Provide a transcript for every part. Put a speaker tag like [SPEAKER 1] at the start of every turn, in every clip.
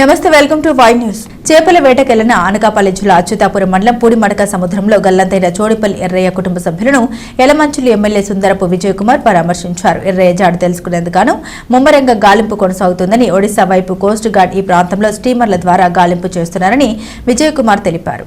[SPEAKER 1] నమస్తే welcome to Y news. చేపల వేటకెళ్ళిన అనకాపల్లి జిల్లా అచ్యుతాపురం మండలం పూడిమడక సముద్రంలో గల్లంతైన చోడిపల్లి ఎర్రయ్య కుటుంబ సభ్యులను ఎలమంచులు ఎమ్మెల్యే సుందరపు విజయ్ కుమార్ పరామర్శించారు. ఎర్రయ్య జాడు తెలుసుకునేందుకు ముమ్మరంగా గాలింపు కొనసాగుతుందని ఒడిశా వైపు కోస్ట్ గార్డ్ ఈ ప్రాంతంలో స్టీమర్ల ద్వారా గాలింపు చేస్తున్నారని విజయ్ కుమార్ తెలిపారు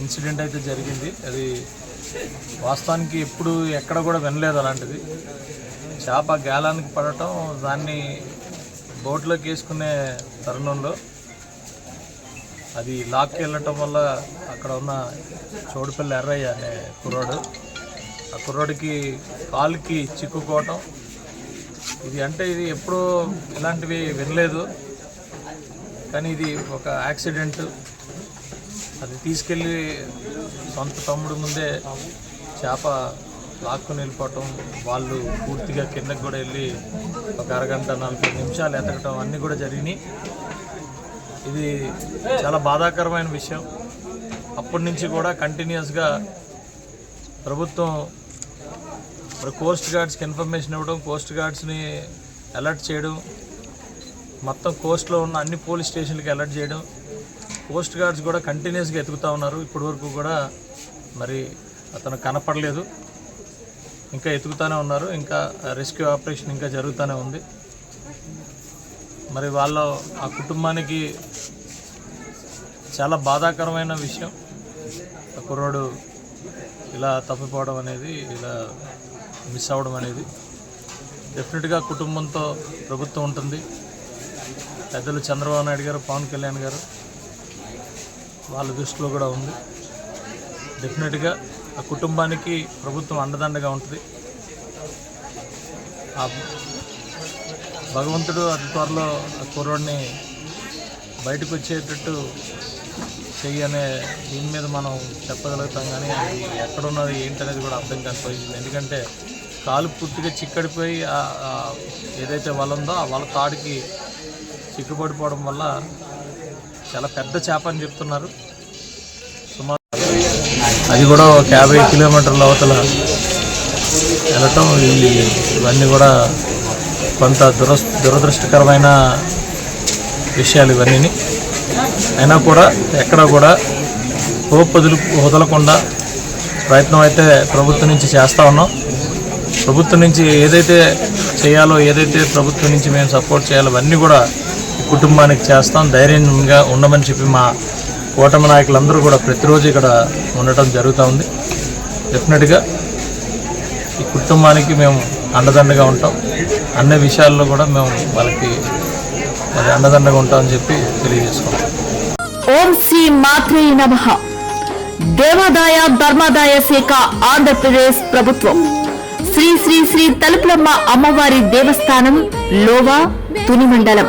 [SPEAKER 2] ఇన్సిడెంట్ అయితే జరిగింది. అది వాస్తవానికి ఎప్పుడు ఎక్కడ కూడా వినలేదు అలాంటిది. చేప గాలానికి పడటం దాన్ని బోట్లోకి వేసుకునే తరుణంలో అది లాక్కి వెళ్ళటం వల్ల అక్కడ ఉన్న చోడుపల్లి ఎర్రయ్య అనే కుర్రాడు ఆ కుర్రాడికి కాలుకి చిక్కుకోవటం. ఇది అంటే ఇది ఎప్పుడూ ఇలాంటివి వినలేదు. కానీ ఇది ఒక యాక్సిడెంట్. అది తీసుకెళ్ళి సొంత తమ్ముడు ముందే చేప లాక్కుని వెళ్ళిపోవటం వాళ్ళు పూర్తిగా కిందకి కూడా వెళ్ళి ఒక అరగంట నలభై నిమిషాలు ఎతకటం అన్నీ కూడా జరిగినాయి. ఇది చాలా బాధాకరమైన విషయం. అప్పటి నుంచి కూడా కంటిన్యూస్గా ప్రభుత్వం మరి కోస్ట్ గార్డ్స్కి ఇన్ఫర్మేషన్ ఇవ్వడం కోస్ట్ గార్డ్స్ని అలర్ట్ చేయడం మొత్తం కోస్ట్లో ఉన్న అన్ని పోలీస్ స్టేషన్లకి అలర్ట్ చేయడం కోస్ట్ గార్డ్స్ కూడా కంటిన్యూస్గా ఎతుకుతూ ఉన్నారు. ఇప్పటి వరకు కూడా మరి అతను కనపడలేదు. ఇంకా ఎతుకుతూనే ఉన్నారు ఇంకా రెస్క్యూ ఆపరేషన్ ఇంకా జరుగుతూనే ఉంది. మరి వాళ్ళ ఆ కుటుంబానికి చాలా బాధాకరమైన విషయం. కుర్రోడు ఇలా తప్పిపోవడం అనేది ఇలా మిస్ అవ్వడం అనేది. డెఫినెట్గా కుటుంబంతో ప్రభుత్వం ఉంటుంది. పెద్దలు చంద్రబాబు నాయుడు గారు పవన్ కళ్యాణ్ గారు వాళ్ళ దృష్టిలో కూడా ఉంది. డెఫినెట్గా ఆ కుటుంబానికి ప్రభుత్వం అండదండగా ఉంటుంది. ఆ భగవంతుడు అతి త్వరలో ఆ కుర్రోడిని బయటకు వచ్చేటట్టు చెయ్యి అనే దీని మీద మనం చెప్పగలుగుతాం కానీ అది ఎక్కడున్నది ఏంటనేది కూడా అర్థం కాని ఎందుకంటే కాలు పూర్తిగా చిక్కడిపోయి ఏదైతే వల ఉందో ఆ వల తాడికి చిక్కుపడిపోవడం వల్ల చాలా పెద్ద చేప అని చెప్తున్నారు. అది కూడా ఒక యాభై కిలోమీటర్ల అవతల వెళ్ళటం ఇవన్నీ కూడా కొంత దురస్ దురదృష్టకరమైన విషయాలు ఇవన్నీ అయినా కూడా ఎక్కడ కూడా హోప్ వదులు వదలకుండా ప్రయత్నం అయితే ప్రభుత్వం నుంచి చేస్తూ ఉన్నాం. ప్రభుత్వం నుంచి ఏదైతే చేయాలో ఏదైతే ప్రభుత్వం నుంచి మేము సపోర్ట్ చేయాలో అవన్నీ కూడా కుటుంబానికి చేస్తాం. ధైర్యంగా ఉండమని చెప్పి మా కూటమి నాయకులందరూ కూడా ప్రతిరోజు ఇక్కడ ఉండటం జరుగుతూ ఉంది. డెఫినెట్గా ఈ కుటుంబానికి మేము అండదండగా ఉంటాం. అన్ని విషయాల్లో కూడా మేము వాళ్ళకి అది అండదండగా ఉంటామని చెప్పి తెలియజేసుకుంటాం
[SPEAKER 3] ఓం శ్రీ మాత్రే నమ. దేవాదాయ ధర్మాదాయ శాఖ ఆంధ్రప్రదేశ్ ప్రభుత్వం. శ్రీ శ్రీ శ్రీ తలుపులమ్మ అమ్మవారి దేవస్థానం లోవా తుని మండలం